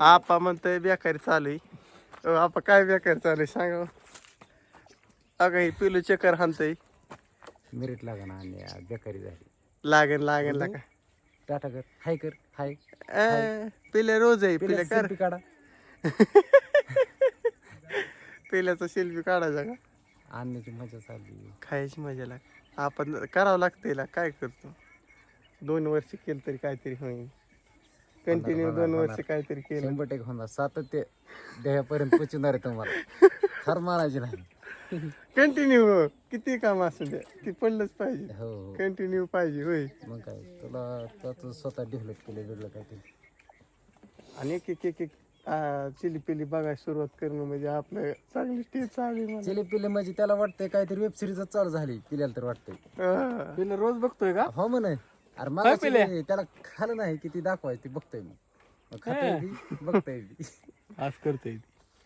आपा म्हणतोय बेकारी चालू आहे आपा काय बेकारी चालू आहे सांगा अगं ही पिलू चक्कर हाणतोय. मिरिट लागा ना आणि बेकारी झाली. लागेल लागेल लागा. टाटा कर. हाय कर. हाय. अं, पिले रोज आहे पिले कर. काढा. पिल्याचा सेल्फी काढायचा का? आणण्याची मजा चालली. खायची मजा लाग आपण करावं लागतं काय करतो? दोन वर्ष केलं तरी काहीतरी होईल कंटिन्यू दोन. वर्ष काहीतरी केलं. शंभर टक्के होणार. सातत्य देहापर्यंत पोचणार आहे तुम्हाला. हार मारायची नाही. कंटिन्यू हो. किती काम असू द्या. ती पडलंच पाहिजे. हो हो. कंटिन्यू पाहिजे होय. मग काय तुला त्याचं स्वतः डेव्हलप केलं वेगळं काय ते. आणि एक एक एक एक चिली पिली बघायला सुरुवात करणं म्हणजे आपलं चांगली स्टेज चालू आहे चिले पिले म्हणजे त्याला वाटतंय काहीतरी वेब सिरीज चालू झाली. पिल्याला तर वाटतंय. पिलं रोज बघतोय का? हो म्हणे. अरे मला त्याला खालं नाही किती दाखवायचं ते बघतोय मग मग खातोय बी, बघतोय बी. आज करतोय.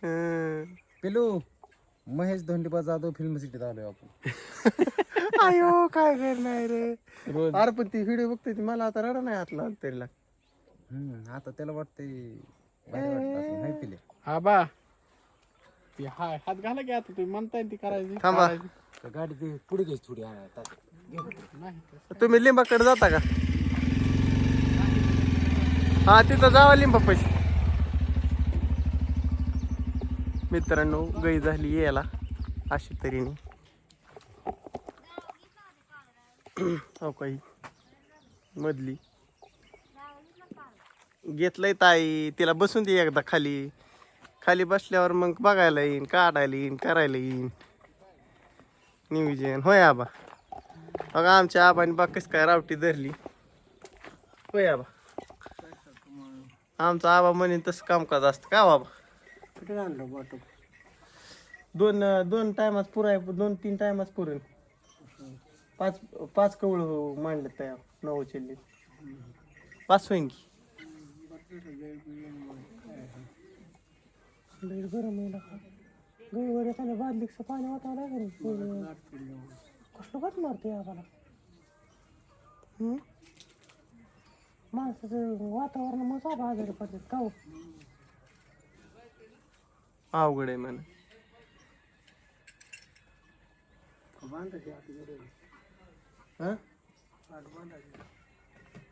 हं. पिलू महेश धोंडीबा जाधव फिल्म सिटीत आलोय आपण. आयो काय करणार रे. रोज. अरे पण ती व्हिडिओ बघते ती मला आता रडा नाही हातला तरी लाग हम्म, आता त्याला वाटतंय वाटतं असं, नाही पिले. हा बा. ती हाय हात घाला की आता तुम्ही म्हणताय ती करायची थांबा. करायची. गाडी पुढे घ्यायची थोडी नाही तुम्ही लिंबाकडे जाता का? हा तिथं जावा लिंबा पैसे. मित्रांनो गई झाली यायला अशी तऱ्हेने. हो काही मधली. घेतलंय ताई तिला बसून दे एकदा खाली. खाली बसल्यावर मग बघायला येईन काढायला येईन करायला येईन. नियोजन होय आबा. बघा आमच्या आबाने बघ कस काय रावटी धरली. होय आबा. आमचा आबा म्हणे तसं कामकाज असतं का बाबा बॉटल दोन दोन टायमाच पुराय दोन तीन टायमाच पुरेल पाच पाच कवळ हो मांडलं तयार नऊ चिल्ली पाच होईन की गरम बादलीचं पाणी वाटावं लागेल. कसलं वाट मारते आम्हाला? माणसाचं वातावरण मग आजारी पडतात का हो? अवघड आहे म्हण.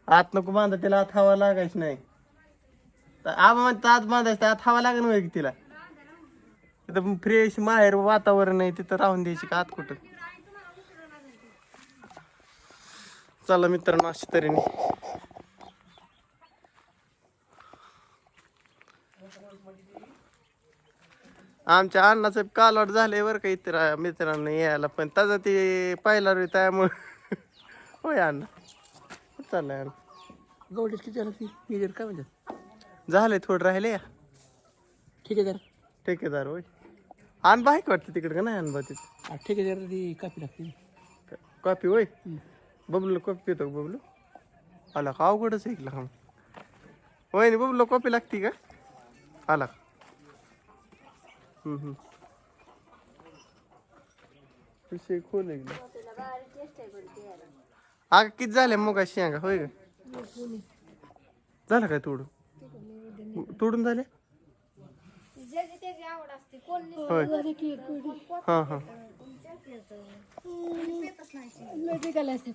आत नको बांधा तिला आत हवा लागायच नाही. तर आबा म्हणतात आत बांधायचं आत हवा लागेल माहिती तिला? तिथं फ्रेश माहेर वातावरण आहे तिथं राहून द्यायची का आत कुठं? चला मित्रांनो अशा तऱ्हेने. आमच्या अण्णाचं कालवड झालंय बरं का इतर मित्रांनो यायला पण त्याचं ते पाहिला रे त्यामुळं. होय अण्णा. चाललंय अण्णा. गवडीत किती झालं ती? मेजर काय म्हणतात? झालंय थोडं राहिले या. ठीक आहे जरा ठेकेदार होय. आण बाईक वाटतं तिकडे का नाही आण बा तिथं? ठीक आहे जरा ती कापी लागते कॉफी होय? बबलू कॉफ़ी पितो का बबलू। आला का अवघडच ऐकला हा होय ना बबलू कॉफ़ी लागती का? आला. का हम्म, हम्म. विषय खोल एकदा आग किती झाले मग शेंगा? होय का झालं काय तोडून? तोडून झाले? होय. हाँ हाँ.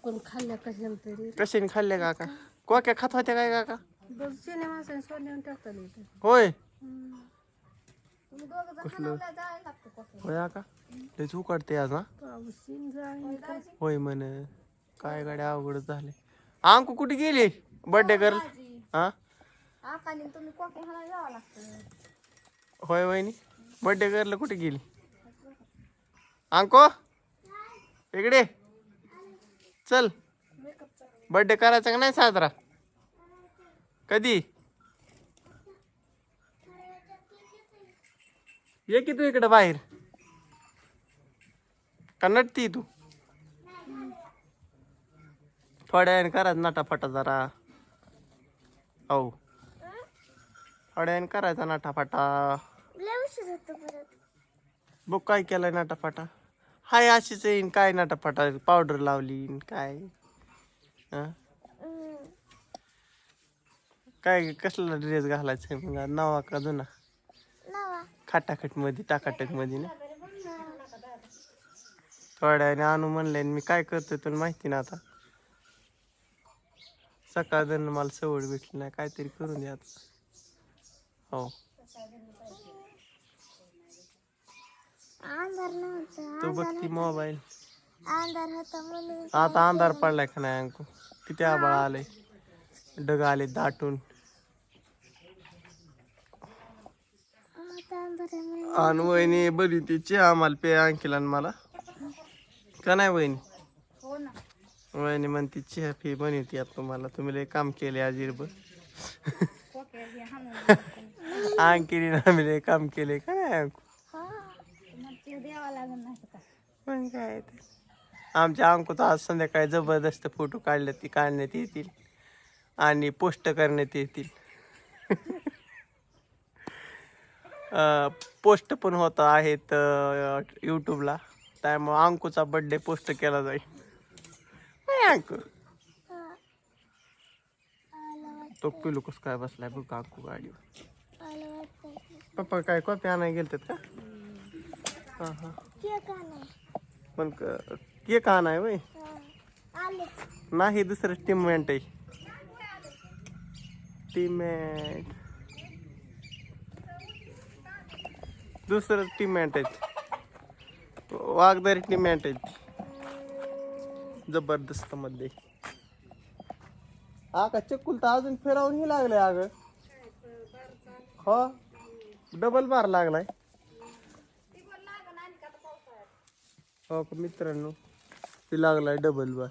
कोण खाल्ल्या कशाला तरी कशाने खाल्ले काका? कोक्या खात होत्या काय काका? माणसाने सोडल्यावर नाही होय होय काका लयच उकाडते आज हा? काय होय म्हण. काय गाड्या अवघड झाले. अंकू कुठे गेली? बर्थडे हा तुम्ही कोके हाला जावं लागतं. होय वहिनी. बर्थडे गर्ल कुठे गेली? अंको? इकडे. चल. बर्थडे करायचा का नाही साजरा? कधी? ये की तू इकडे बाहेर. का नटती तू? थोड्या वेळाने करायचं नाटाफाटा जरा. हो थोड्या वेळाने करायचा नाटाफाटा. बघ काय केलाय नाटाफाटा. हाय अशीच येईन काय नाटाफाटा पावडर लावली न काय? हं? काय कसला ड्रेस घालायचा आहे मग नवा का जुना? नवा. खाटाखटमध्ये टाकाटकमध्ये ना? थोड्या वेळाने आणू म्हणले मी काय करतोय तुला माहिती ना आता? सकाळ जण मला सवड भेटली नाही काहीतरी करून द्या आता. हो. अंधार नव्हता तू बघती मोबाईल अंधार होता. म्हणून आता अंधार पडलाय का नाही अंकू? किती आबाळ आले ढग आले दाटून. आता अंधार आहे म्हणून. आणि वहिनी बरी तिची आम्हाला पे अंकिल आणि मला. का नाही वहिनी? हो ना. वहिनी म्हणते चहा फी बनवते आता तुम्हाला. तुम्ही लय काम केले आजीरभर अंकिलीने आम्ही लय काम केले का नाही अंकू? द्यावा लागेल नाही का मग काय ते. आमच्या अंकूत आज संध्याकाळी जबरदस्त फोटो काढले ती काढण्यात येतील आणि पोस्ट करण्यात येतील. पोस्ट पण होत आहेत यूट्यूबला त्यामुळं अंकूचा बड्डे पोस्ट केला जाईल. होय अंकू. तो पिलू कस काय बसलाय बघ अंकू गाडीवर. पप्पा काय कॉपी आणायला गेलतात का? हां हां. पण क- केक आणाय वय. नाही दुसरं टीममेंट आहे. टीममेंट दुसरं टीममेंट आहेत. वाघदारी टीममेंट आहेत. जबरदस्त मध्ये. हा का चक्कुल तर अजून फिरावूनही लागलंय अग. हो डबल बार लागलाय. हो का मित्रांनो? ती लागलाय डबल बार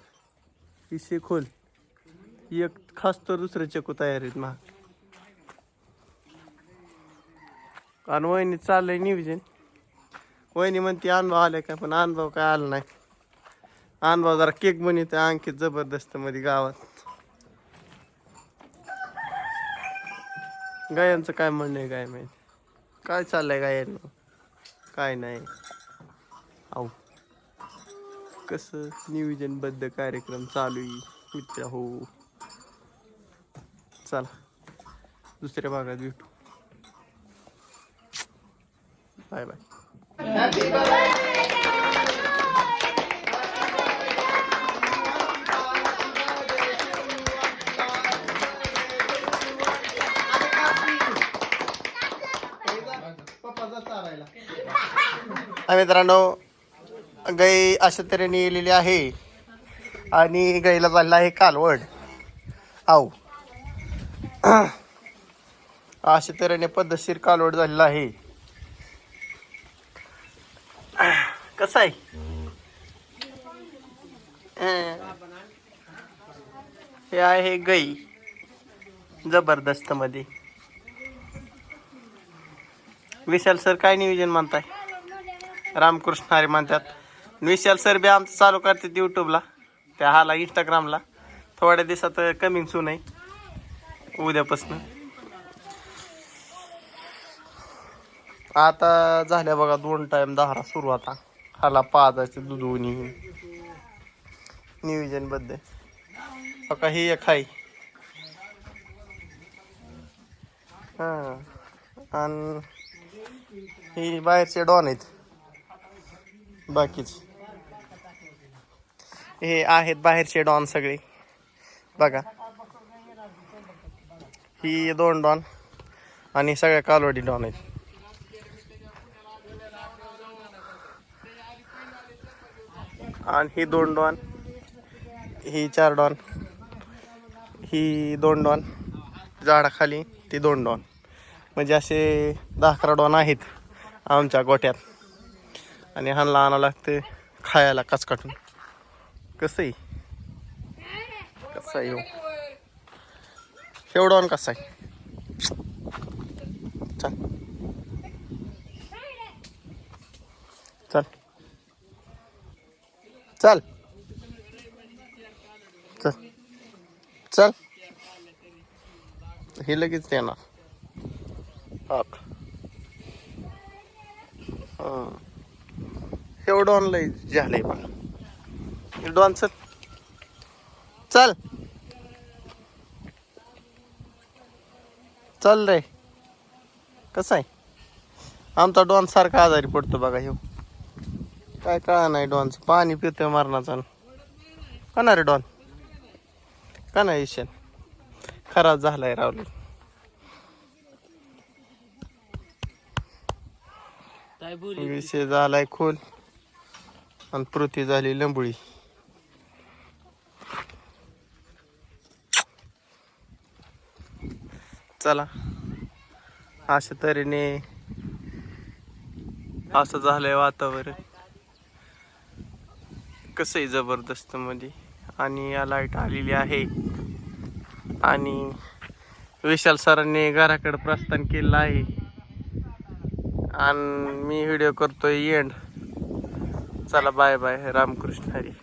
ही खोल एक खास तर दुसरं चकू तयार आहेत महा आणि वहिनी चाललंय नियोजन. वहिनी म्हणते अनुभव आलाय का? पण अनुभव काय आला नाही. अनुभव जरा केक बनवते आणखी जबरदस्त मध्ये गावात. गायांचं काय म्हणणं आहे काय माहिती. काय चाललंय गायांना? काय नाही. आऊ. कसं नियोजनबद्ध कार्यक्रम चालू आहे मित्र? हो. चला दुसऱ्या भागात भेटू. Bye bye. मित्रांनो गाई अशा तऱ्हेने येलेली आहे. आणि गाईला चालला आहे कालवड. आऊ. अशा तऱ्हेने पद्धतशीर कालवड झालेला आहे. कसं आहे? हे आहे गई. जबरदस्त मध्ये विशाल सर काय नियोजन मानताय? रामकृष्ण हरे म्हणतात. विशाल सर बी आमचं चालू करतात यूट्यूबला त्या हाला इंस्टाग्रामला थोड्या दिवसात कमिंग सून आहे. उद्यापासून. आता झाल्या बघा दोन टाइम दहारा सुरू आता. हाला पाजायचे दुधवणी नियोजनबद्ध बघा ही एक आहे. हां. आणि ही बाहेरचे डॉन आहेत. बाकीचे. हे आहेत बाहेरचे डॉन सगळे. बघा. ही दोन डॉन आणि सगळ्या कालवडी डॉन आहेत. आणि ही दोन डॉन ही चार डॉन ही दोन डॉन झाडाखाली ती दोन डॉन. म्हणजे असे दहा अकरा डॉन आहेत आमच्या गोट्यात. आणि ह्यांना आणावं लागते खायला कचकाटून कसं आहे? कसं आहे हो? शेवडॉन कसा आहे? चल. चल. चल. चल. चल. हे लगेच येणार हक. एवढं ऑनलाईन झालंय बघा. डॉन चल चल चाललंय कसं आहे? आमचा डॉन सारखा आजारी पडतो बघा ह्यो. काय कळा नाही डॉनचं. पाणी पितोय मरणाचं. का ना रे डॉन? का नाही ईशन खराब झालाय रावली बोली विषय झालाय खोल. आणि पृथ्वी झाली लंबुळी. चला. अशा तऱ्हेने असं झालंय वातावरण. कसंही जबरदस्त मध्ये? आणि या लाइट आलेली आहे. आणि विशाल सरांनी घराकडे प्रस्थान केलं आहे. आणि मी व्हिडिओ करतोय एंड चला बाय बाय रामकृष्ण हरी.